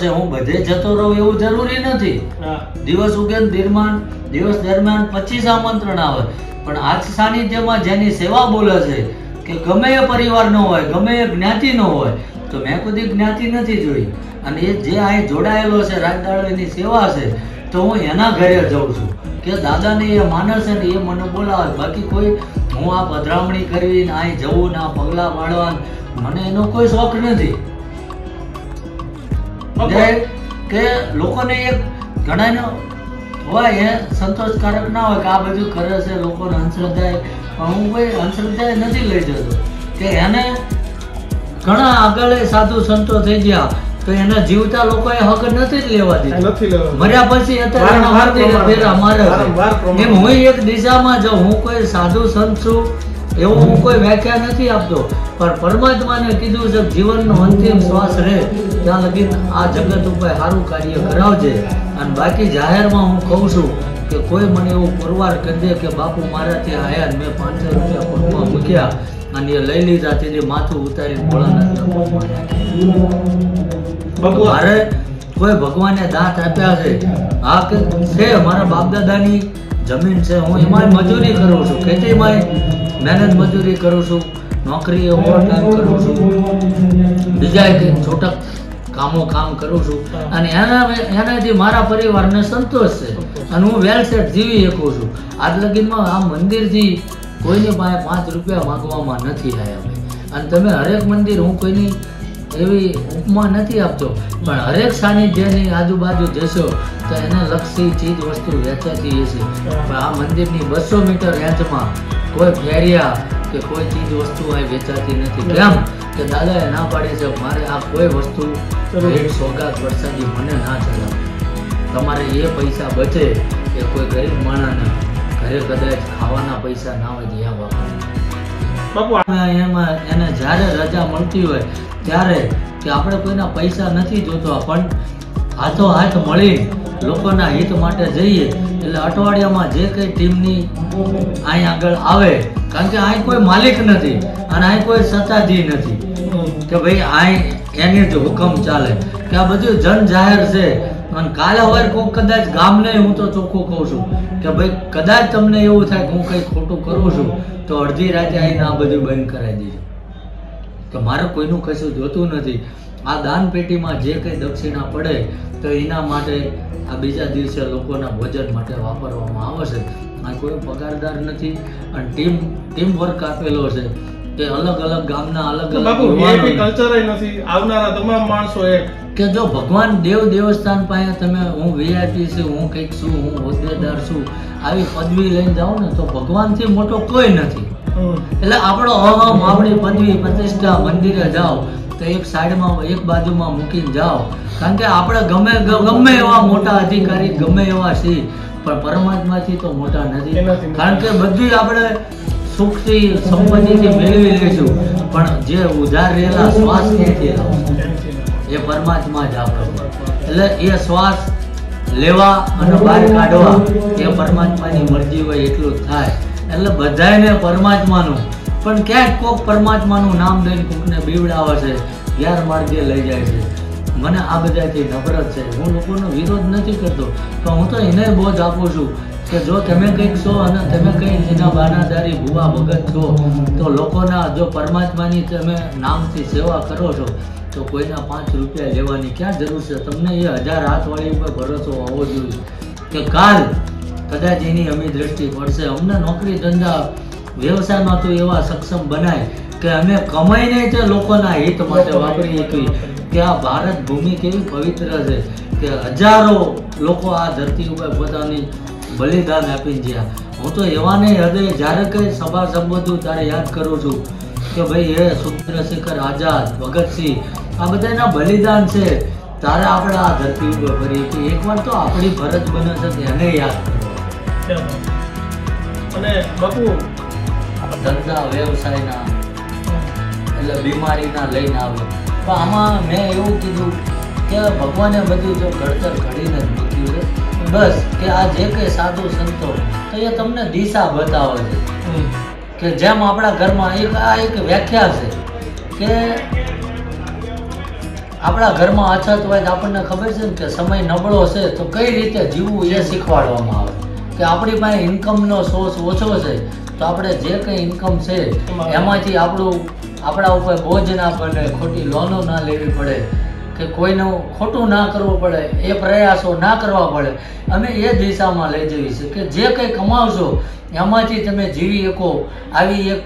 છે હું બધે જતો રહું એવું જરૂરી નથી. દિવસ ઉગે નિર્માણ દિવસ દરમિયાન પચીસ આમંત્રણ આવે. પણ આજ સાનિધ્યમાં જેની સેવા બોલે છે કે ગમે એ પરિવારનો હોય ગમે એ જ્ઞાતિનો હોય તો મેં કદી જ્ઞાતિ નથી જોઈ. અને એ જે અહીં જોડાયેલો છે રાજદાળવીની સેવા છે તો હું એના ઘરે જઉં છું. કે દાદાને એ માને છે ને એ મને બોલાવે. બાકી કોઈ હું આ પધરામણી કરવી ને અહીં જવું ને આ પગલાં પાડવા મને એનો કોઈ શોખ નથી. કે કે લોકોને એક ઘણાનો હોય એ સંતોષકારક ના હોય કે આ બધું કરે છે લોકોને અંધશ્રદ્ધાએ. પણ હું કોઈ અંધશ્રદ્ધાએ નથી લઈ જતો. કે એને ઘણા આગળ સાધુ સંતો થઈ ગયા તો એના જીવતા લોકોએ હક નથી જ લેવા દીધો. નથી લેવા મર્યા પછી અત્યારે. એમ હું એક દિશામાં જાઉં હું કોઈ સાધુ સંત છું એવું હું કોઈ વ્યાખ્યા નથી આપતો. પણ પરમાત્માને કીધું છે જીવનનો અંતિમ શ્વાસ રહે ત્યાં લગી આ જગત ઉપર સારું કાર્ય કરાવજે. અને બાકી જાહેરમાં હું કહું છું કે કોઈ મને એવું પુરવાર કરી દે કે બાપુ મારાથી આયા મેં પાંચસો રૂપિયા પગમાં મૂક્યા અને એ લઈ લીધા તેથી માથું ઉતારી ભોળાનાથના પગમાં મારે કોઈ ભગવાને દાંત આપ્યા છે? આ કે છે? મારા બાપ દાદાની જમીન છે. હું એમાં મજૂરી કરું છું. ખેતીમાં મહેનત મજૂરી કરું છું. નોકરી ઓવરટાઈમ કરું છું. બીજા કંઈક છૂટક કામો કામ કરું છું. અને એના એનાથી મારા પરિવારને સંતોષ છે. અને હું વેલ સેટ જીવી શકું છું. આજ લગીનમાં આ મંદિરથી કોઈની પાસે પાંચ રૂપિયા માગવામાં નથી આવ્યા અને તમે હરેક મંદિર હું કોઈની એવી ઉપમા નથી આપતો. પણ હરેક સાનિધ્યની આજુબાજુ જશો તો એને લક્ષી ચીજ વસ્તુ વેચાતી હશે. પણ આ મંદિરની બસો મીટર રેન્જમાં કોઈ ફેરિયા કે કોઈ ચીજ વસ્તુ અહીં વેચાતી નથી. કેમ? કે દાદાએ ના પાડી છે મારે આ કોઈ વસ્તુ ભેટ સોગાત વરસાદી મને ના ચલાવે તમારે એ પૈસા બચે એ કોઈ ગરીબ માણસને ઘરે કદાચ ખાવાના પૈસા ના હોય ત્યાં વાપરે બાપુ. એમાં એને જ્યારે રજા મળતી હોય ત્યારે કે આપણે કોઈના પૈસા નથી જોતો પણ હાથો હાથ મળી લોકોના હિત માટે જઈએ, એટલે અઠવાડિયામાં જે કંઈ ટીમની અહીં આગળ આવે, કારણ કે અહીં કોઈ માલિક નથી અને અહીં કોઈ સત્તાધી નથી. કે ભાઈ, અહીં એની જ હુકમ ચાલે. કે આ બધું જન જાહેર છે. અને કાલે હોય કોઈ કદાચ ગામને હું તો ચોખ્ખું કહું છું કે ભાઈ, કદાચ તમને એવું થાય કે હું કંઈ ખોટું કરું છું, તો અડધી રાતે આવીને આ બધું બંધ કરાવી દીધું કે મારે કોઈનું કશું જોતું નથી. આ દાન પેટીમાં જે કંઈ દક્ષિણા પડે તો એના માટે આ બીજા દિવસે લોકોના ભોજન માટે વાપરવામાં આવે છે. આ કોઈ પગારદાર નથી અને ટીમ ટીમ વર્ક આપેલો છે કે અલગ અલગ ગામના અલગ અલગ કલ્ચર નથી. આવનારા તમામ માણસો એ કે જો ભગવાન દેવ દેવસ્થાન પાસે તમે હું વીઆઈપી છું હું કંઈક છું હું હોદ્દેદાર છું આવી પદવી લઈને જાઓ ને તો ભગવાનથી મોટો કોઈ નથી. એટલે આપણો અહમ આપણી પદવી પ્રતિષ્ઠા મંદિરે જાઓ. તો એક સાઈડમાં એક બાજુમાં મૂકીને જાઓ. કારણ કે આપણે ગમે ગમે એવા મોટા અધિકારી ગમે એવા છીએ પણ પરમાત્માથી તો મોટા નથી. કારણ કે બધું આપણે સુખથી સંપત્તિથી મેળવી લઈશું. પણ જે ઉધાર રહેલા શ્વાસ ક્યાંથી એ પરમાત્મા જ આપણો એટલે એ શ્વાસ લેવા અને બહાર કાઢવા એ પરમાત્માની મરજી હોય એટલું જ થાય. એટલે બધાને પરમાત્માનું પણ ક્યાંક કોક પરમાત્માનું નામ દઈને કોકને બીવડાવે છે ગેરમાર્ગે લઈ જાય છે. મને આ બધાથી નફરત છે. હું લોકોનો વિરોધ નથી કરતો તો હું તો એને બોજ આપું છું કે જો તમે કંઈક છો અને તમે કંઈ એના બાનાદારી ભૂવા ભગત છો, તો લોકોના જો પરમાત્માની તમે નામથી સેવા કરો છો, તો કોઈના પાંચ રૂપિયા લેવાની ક્યાં જરૂર છે? તમને એ હજાર હાથવાળી ઉપર ભરોસો હોવો જોઈએ. કે કાલ કદાચ એની અમે દ્રષ્ટિ પડશે. અમને નોકરી ધંધા વ્યવસાયમાં તો એવા સક્ષમ બનાય કે અમે કમાઈને જ લોકોના હિત માટે વાપરીએ છીએ. કે આ ભારત ભૂમિ કેવી પવિત્ર છે કે હજારો લોકો આ ધરતી ઉપર પોતાની બલિદાન આપી ગયા. હું તો એવાને હૃદય જ્યારે કંઈ સભા સંબોધું ત્યારે યાદ કરું છું કે ભાઈ એ ચંદ્રશેખર આઝાદ ભગતસિંહ આ બધાના બલિદાન છે. તારે આપણે આ ધરતી ઉપર ફરી કે એકવાર તો આપણી ફરજ બને છે એને યાદ કરો. અને બાપુ ધંધા વ્યવસાયના એટલે બીમારીના લઈને આવે. પણ આમાં મેં એવું કીધું કે ભગવાને બધું જો ઘડતર ઘડીને જ મૂક્યું છે. બસ કે આ જે કંઈ સાધુ સંતો તો એ તમને દિશા બતાવે છે. કે જેમ આપણા ઘરમાં એક આ એક વ્યાખ્યા છે કે આપણા ઘરમાં અછત હોય તો આપણને ખબર છે ને કે સમય નબળો છે તો કઈ રીતે જીવવું એ શીખવાડવામાં આવે. કે આપણી પાસે ઇન્કમનો સોર્સ ઓછો છે તો આપણે જે કંઈ ઇન્કમ છે, એમાંથી આપણું, આપણા ઉપર બોજ ના પડે, ખોટી લોનો ના લેવી પડે, કે કોઈનું ખોટું ના કરવું પડે, એ પ્રયાસો ના કરવા પડે, અમે એ દિશામાં લઈ જવી કે જે કંઈ કમાવશો, એમાંથી તમે જીવી શકો, આવી એક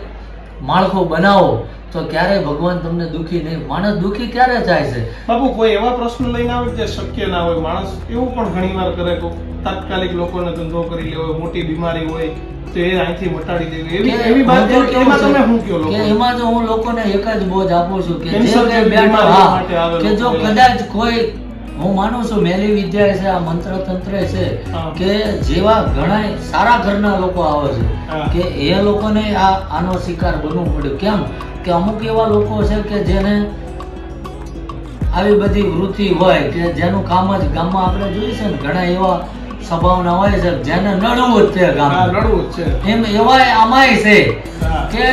માળખું બનાવો, તો ક્યારેય ભગવાન તમને દુઃખી નહીં, માણસ દુઃખી ક્યારે થાય છે? બાબુ કોઈ એવા પ્રશ્ન લઈને આવે જે શક્ય ના હોય? માણસ એવું પણ ઘણીવાર કરે કે તાત્કાલિક લોકોને ધંધો કરી લેવો મોટી બીમારી હોય તો અહીંથી વટાડી દેવી. એવી એવી વાત એમાં તમે શું કહો કે એમાં તો હું લોકોને એક જ બોધ આપું છું કે જે કે બેઠો હા, કે જો કદાચ કોઈ હું માનું છું મેલી વિદ્યા છે આ મંત્ર તંત્ર છે કે જેવા ઘણા સારા ઘરના લોકો આવે છે કે એ લોકોને આ આનો શિકાર બનવું પડ્યું. કેમ? કે અમુક એવા લોકો છે કે જેને આવી બધી વૃત્તિ હોય કે જેનું કામ જ ગામમાં આપણે જોઈએ છે ને ઘણા એવા સ્વભાવના હોય છે જેને નડવું જ છે ગામ લડવું જ છે. એમ એવા આમાંય છે કે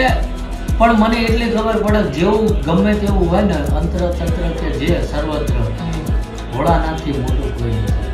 પણ મને એટલી ખબર પડે જેવું ગમે તેવું હોય ને અંતર તંત્ર કે જે સર્વત્ર ભોળાનાથથી મોટું કોઈ નથી.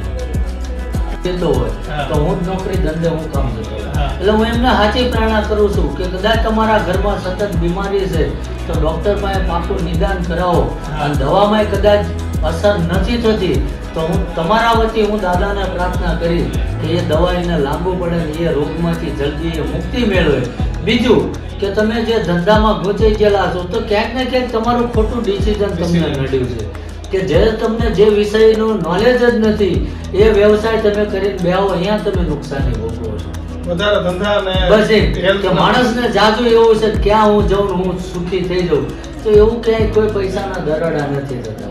જતો હોય તો હું નોકરી ધંધે હું કામ જતો એટલે હું એમને સાચી પ્રેરણા કરું છું કે કદાચ તમારા ઘરમાં સતત બીમારી છે તો ડોક્ટર પાસે પાકું નિદાન કરાવો. અને દવામાં કદાચ અસર નથી થતી તો હું તમારા વતી હું દાદાને પ્રાર્થના કરીશ કે એ દવા એને લાગુ પડે ને એ રોગમાંથી જલ્દી એ મુક્તિ મેળવે. બીજું કે તમે જે ધંધામાં ગોચાઈ ગયેલા છો તો ક્યાંક ને ક્યાંક તમારું ખોટું ડિસિઝન તમને. નડ્યું છે. કે જે તમને જે વિષયનું નોલેજ જ નથી એ વ્યવસાય તમે કરીને બેહો અહીંયા તમે નુકસાની ભોગવો છો. વધારે ધંધા ને બસ એ કે માણસને જાજુ એવું છે ક્યાં હું જઉં હું સુખી થઈ જઉં. તો એવું ક્યાંય કોઈ પૈસાના દરડા નથી થતા.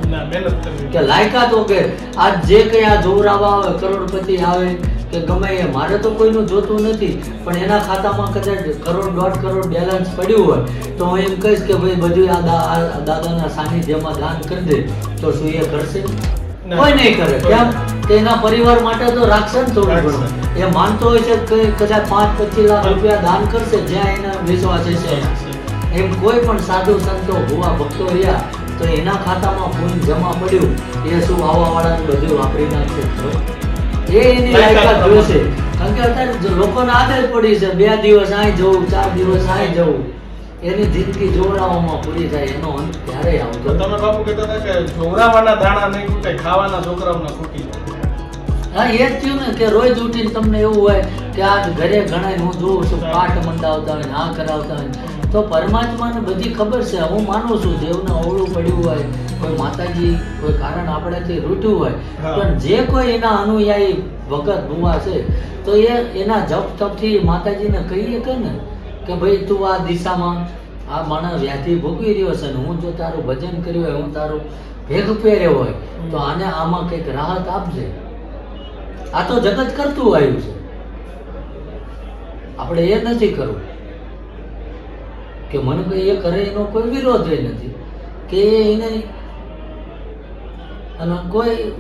કે લાયકાત કે આજ જે કંઈ આ જોરાવા આવે કરોડપતિ આવે કે ગમે એ મારે તો કોઈનું જોતું નથી. પણ એના ખાતામાં કદાચ કરોડ દોઢ કરોડ બેલેન્સ પડ્યું હોય તો હું એમ કહીશ કે ભાઈ બધું આ દાદાના સાનિધ્યમાં દાન કરી દે. તો શું એ કરશે. કોઈ નહીં કરે. કેમ તેના પરિવાર માટે તો રાખશે ને થોડું ઘણું. એ માનતો હોય છે કે કદાચ પાંચ પચીસ લાખ રૂપિયા દાન કરશે જ્યાં એના વિશ્વાસ છે એમ કોઈ પણ સાધુ સંતો ભુવા ભક્તો રહ્યા તો એના ખાતામાં પૂન જમા પડ્યું. એ શું વાળાનું બધું વાપરી નાખશે. એ એની લાયકાત જોશે. કારણ કે અત્યારે લોકોને આદત પડી છે બે દિવસ અહીં જવું ચાર દિવસ અહીં જવું. એની જિંદગી જોડાવામાં પૂરી થાય એનો અંત ક્યારે આવતો તમે બાપુ કહેતા હતા કે જોવડાવાના દાણા નહીં ખૂટે ખાવાના છોકરાઓને ખૂટી જાય. હા એ જ થયું ને કે રોજ ઉઠીને તમને એવું હોય કે આજ ઘરે ઘણા હું જોઉં છું પાઠ મંડાવતા હોય આ કરાવતા હોય તો પરમાત્માને બધી ખબર છે હું માનું છું દેવને અવળું પડ્યું હોય કોઈ માતાજી કોઈ કારણ આપણાથી રૂઠ્યું હોય પણ જે કોઈ એના અનુયાયી વગર ભૂવા છે તો એ એના જપ તપથી માતાજીને કહીએ કે ને કે ભાઈ તું આ દિશામાં આ માણસ વ્યાધિ ભોગવી રહ્યો છે ને હું જો તારું ભજન કર્યું હોય હું તારું ભેગ પહેર્યો હોય તો આને આમાં કંઈક રાહત આપજે. આ તો જગત કરતું આવ્યું છે. આપણે એ નથી કરવું. કે મને કોઈ એ કરે એનો કોઈ વિરોધ નથી. કે એને અને કોઈ